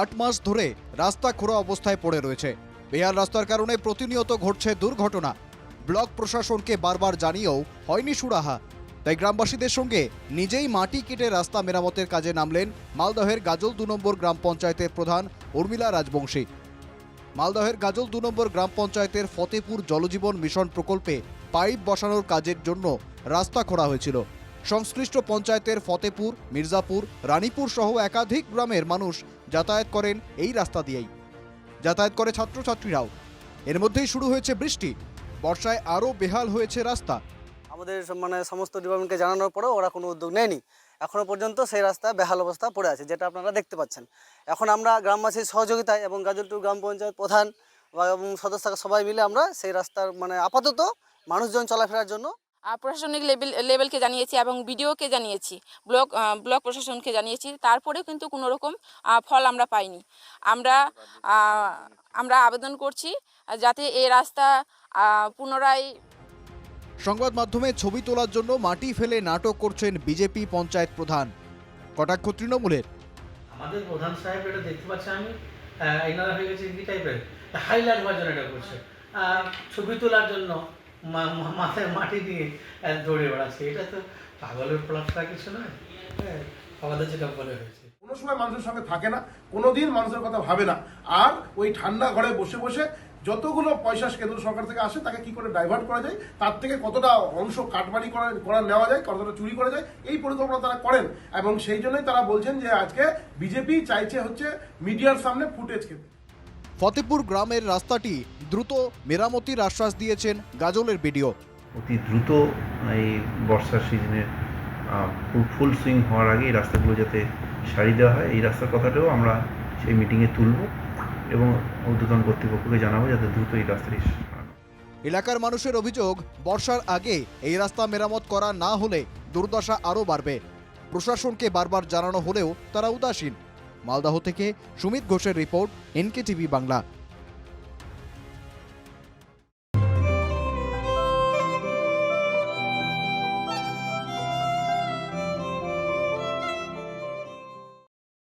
আট মাস ধরে রাস্তা খোঁড়া অবস্থায় পড়ে রয়েছে। বেহাল রাস্তার কারণে প্রতিনিয়ত ঘটছে দুর্ঘটনা। ব্লক প্রশাসনকে বারবার জানিয়েও হয়নি সুরাহা। তাই গ্রামবাসীদের সঙ্গে নিজেই মাটি কেটে রাস্তা মেরামতের কাজে নামলেন মালদহের গাজল দু নম্বর গ্রাম পঞ্চায়েতের প্রধান উর্মিলা রাজবংশী। মালদহের গাজল দু নম্বর গ্রাম পঞ্চায়েতের ফতেপুর জলজীবন মিশন প্রকল্পে পাইপ বসানোর কাজের জন্য রাস্তা খোঁড়া হয়েছিল। সংশ্লিষ্ট পঞ্চায়েতের ফতেপুর, মির্জাপুর, রানীপুর সহ একাধিক গ্রামের মানুষ যাতায়াত করেন এই রাস্তা দিয়েই। যাতায়াত করে ছাত্রছাত্রীরাও। এর মধ্যেই শুরু হয়েছে বৃষ্টি। বর্ষায় আরও বেহাল হয়েছে রাস্তা। আমাদের মানে সমস্ত ডিপার্টমেন্টকে জানানোর পরেও ওরা কোনো উদ্যোগ নেয়নি। এখনও পর্যন্ত সেই রাস্তা বেহাল অবস্থা পড়ে আছে, যেটা আপনারা দেখতে পাচ্ছেন। এখন আমরা গ্রামবাসীর সহযোগিতায় এবং গাজলটুর গ্রাম পঞ্চায়েত প্রধান এবং সদস্য সবাই মিলে আমরা সেই রাস্তার মানে আপাতত মানুষজন চলাফেরার জন্য প্রশাসনিক লেভেল লেভেলকে জানিয়েছি এবং বিডিওকে জানিয়েছি ব্লক ব্লক প্রশাসনকে জানিয়েছি তারপরেও কিন্তু কোনো রকম ফল আমরা পাইনি। আমরা আমরা আবেদন করছি যাতে এই রাস্তা পুনরায় সংবাদ মাধ্যমে ছবি তোলার জন্য মাটি ফেলে নাটক করছেন বিজেপি পঞ্চায়েত প্রধান। কটাক্ষ তৃণমূলের। আমাদের প্রধান সাহেব এটা দেখতে পাচ্ছি আমি এনারা হয়ে গেছে কি টাইপের হাইলাইট হওয়ার জন্য এটা করছে। ছবি তোলার জন্য মাথায় মাটি দিয়ে দৌড়ে বেড়াচ্ছে। এটা তো পাগলের প্লাটটা কিছু নয়। হ্যাঁ আমাদের যেটা বলে হয়েছে। কোনো সময় মানুষের সঙ্গে থাকে না, কোনোদিন মানুষের কথা ভাবে না। আর ওই ঠান্ডা ঘরে বসে বসে যতগুলো পয়সা কেন্দ্র সরকার থেকে আসে, তাকে কি করে ডাইভার্ট করা যায়? তার থেকে কতটা অংশ কাটমানি করা করা নেওয়া যায়, কতটা চুরি করা যায়, এই পরিকল্পনা তারা করেন। এবং সেই জন্যই তারা বলছেন যে, আজকে বিজেপি চাইছে হচ্ছে মিডিয়ার সামনে ফুটেজ খেতে ফতেপুর গ্রামের রাস্তাটি দ্রুত মেরামতির আশ্বাস দিয়েছেন গাজলের বিডিও। অতি দ্রুত এই বর্ষার সিজনের ফুল সুইং হওয়ার আগে এই রাস্তাগুলো যাতে সারি দেওয়া হয় এই রাস্তার কথাটাও আমরা সেই মিটিংয়ে তুলব এবং ঊর্ধ্বতন কর্তৃপক্ষকে জানাব যাতে দ্রুত এই রাস্তাটি এলাকার মানুষের অভিযোগ বর্ষার আগে এই রাস্তা মেরামত করা না হলে দুর্দশা আরও বাড়বে। প্রশাসনকে বারবার জানানো হলেও তারা উদাসীন। মালদাহ থেকে সুমিত ঘোষের রিপোর্ট এনকে টিভি বাংলা।